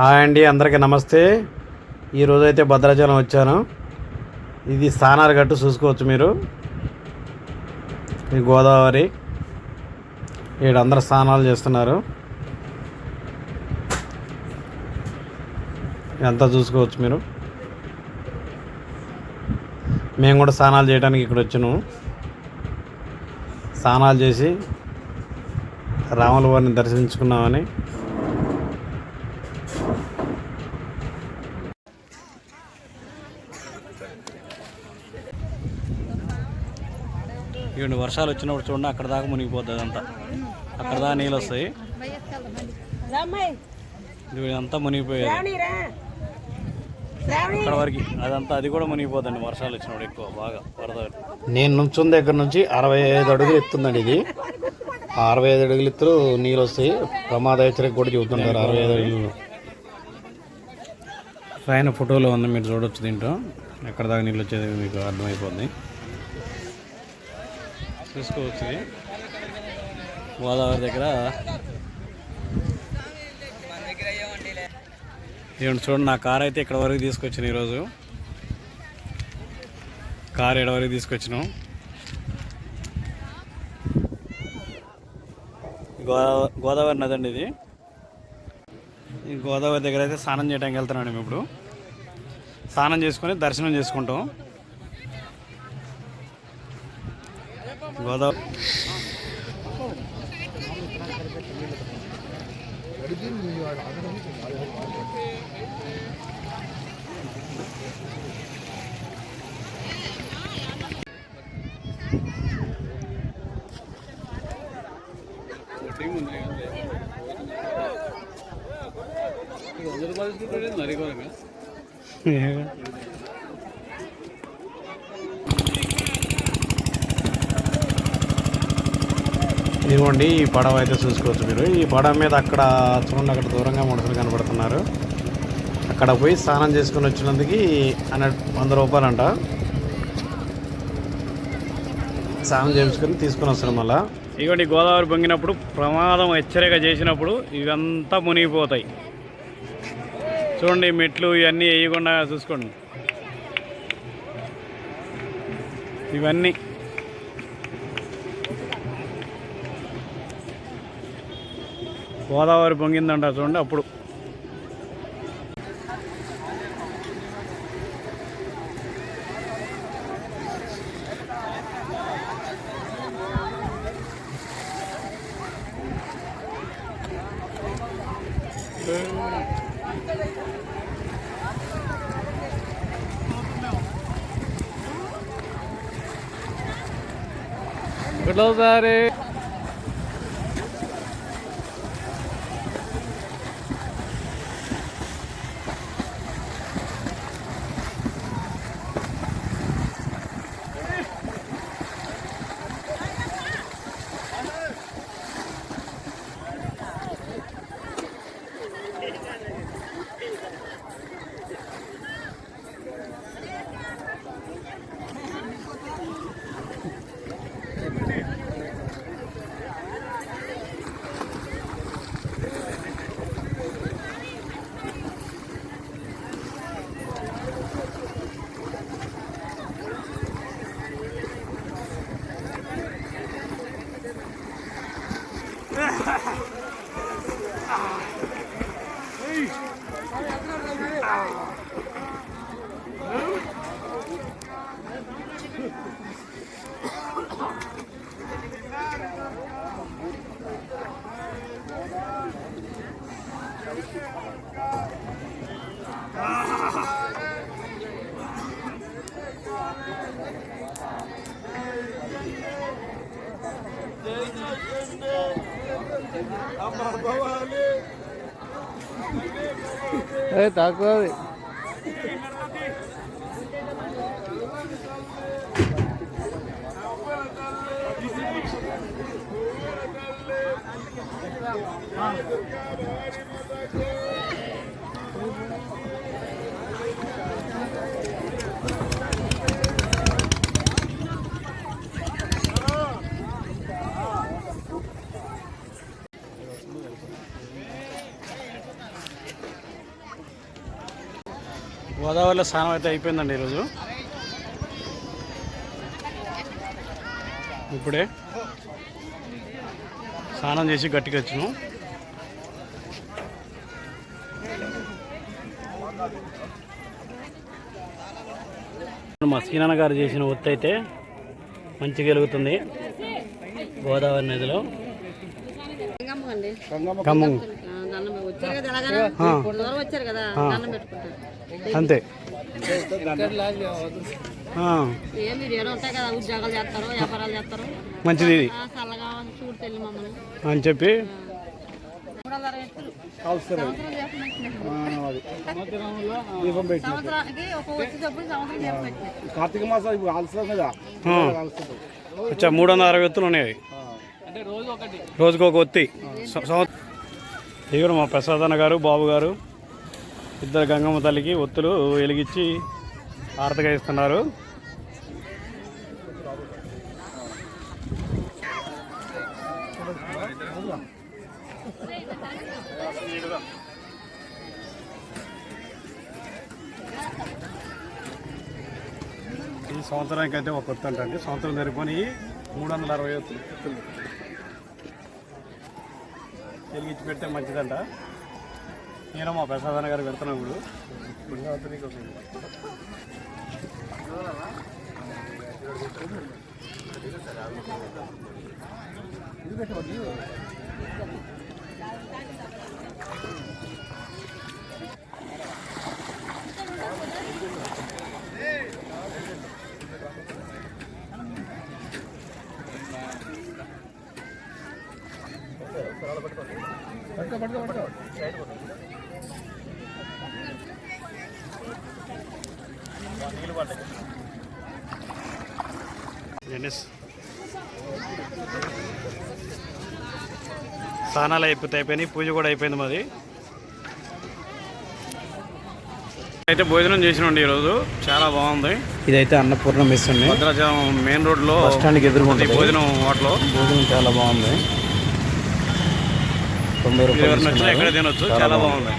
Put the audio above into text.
Hi అండి అందరికీ నమస్తే. ఈరోజు అయితే భద్రాచలం వచ్చాను. ఇది స్థానాలు గట్టు చూసుకోవచ్చు మీరు. ఈ గోదావరి. ఇక్కడ అందరు స్నానాలు చేస్తున్నారు. ఎంత చూసుకోవచ్చు మీరు. మేము కూడా స్నానాలు చేయడానికి ఇక్కడ వచ్చాను స్నానాలు చేసి రాముల వారిని దర్శించుకున్నామని ఇవ్వండి వర్షాలు వచ్చినప్పుడు చూడండి అక్కడ దాకా మునిగిపోతుంది అదంతా. అక్కడ దాకా నీళ్ళు వస్తాయి. రామ్మాయి ఇది అంతా మునిగిపోయేది. అక్కడ వరకు అదంతా అది కూడా మునిగిపోతుంది వర్షాలు వచ్చినప్పుడు ఎక్కువ బాగా వరద. నేను నుంచున్న దగ్గర నుంచి అరవై ఐదు అడుగులు ఎత్తుందండి ఇది. ఆ అరవై ఐదు అడుగులు ఎత్తులు నీళ్ళు వస్తాయి. ప్రమాద హెచ్చరిక కూడా చెబుతుంటారు అరవై ఐదు అడుగులు. పైన ఫోటోలో ఉంది మీరు చూడొచ్చు దీంట్లో. ఎక్కడ దాకా నీళ్ళు వచ్చేది మీకు అర్థమైపోతుంది చూసుకోవచ్చు ఇది. గోదావరి దగ్గర. ఇవ్వండి చూడండి నా కార్ అయితే ఇక్కడ వరకు తీసుకొచ్చాను ఈరోజు. కార్ ఎడ వరకు తీసుకొచ్చినాం. గోదావరి గోదావరి నది అండి ఇది. ఈ గోదావరి దగ్గర అయితే స్నానం చేయడానికి వెళ్తున్నాను మేము ఇప్పుడు. స్నానం చేసుకొని దర్శనం చేసుకుంటాం. గోదావరి ఇదిగోండి ఈ పడవ అయితే చూసుకోవచ్చు మీరు. ఈ పడవ మీద అక్కడ చూడండి అక్కడ దూరంగా మనుషులు కనబడుతున్నారు. అక్కడ పోయి స్నానం చేసుకుని వచ్చినందుకు హండ్రెడ్ వంద రూపాయలు అంట స్నానం చేసుకుని తీసుకుని వస్తున్నాం మళ్ళా. ఇదిగోండి గోదావరి పొంగినప్పుడు ప్రమాదం హెచ్చరిక చేసినప్పుడు ఇవంతా మునిగిపోతాయి. చూడండి మెట్లు ఇవన్నీ వేయకుండా చూసుకోండి. ఇవన్నీ. గోదావరి పొంగిందంట చూడండి అప్పుడు. Close out it. సారీ తక్కువ గోదావరిలో స్నానం అయితే అయిపోయిందండి ఈరోజు. ఇప్పుడే స్నానం చేసి గట్టికి వచ్చాను మా సీనాన్న గారు చేసిన ఒత్తి అయితే మంచిగా వెలుగుతుంది గోదావరి నదిలో. అంతే. మంచిది అని చెప్పి. కార్తీక మాసం ఇప్పుడు ఆల్సర్ కదా. మూడు వందల అరవై ఎత్తులు ఉన్నాయి. రోజుకు ఒక ఒత్తి ఇదిగో మా ప్రసాద్ అన్న గారు బాబు గారు ఇద్దరు గంగమ్మ తల్లికి ఒత్తులు వెలిగించి ఆరతగా ఇస్తున్నారు సంవత్సరానికి అంటే ఒక కొత్త అంటే సంవత్సరం జరిపోయి మూడు వందల అరవై ఒత్తులు వెలిగించి పెడితే మంచిదంట. నేను మా ప్రసాద్ గారు పెడుతున్నాం ఇప్పుడు. జెనిస్ స్నానాలు అయిపోతే అయిపోయినాయి పూజ కూడా అయిపోయింది మాది. అయితే భోజనం చేసినండి ఈరోజు చాలా బాగుంది. ఇదైతే అన్నపూర్ణ మెస్ అండి. భద్రాచలం మెయిన్ రోడ్లో బస్ స్టాండ్కి ఎదురుకుంటుంది భోజనం హోటల్. భోజనం చాలా బాగుంది. తొంభై రూపాయలు ఎక్కడ తినొచ్చు? చాలా బాగుంది.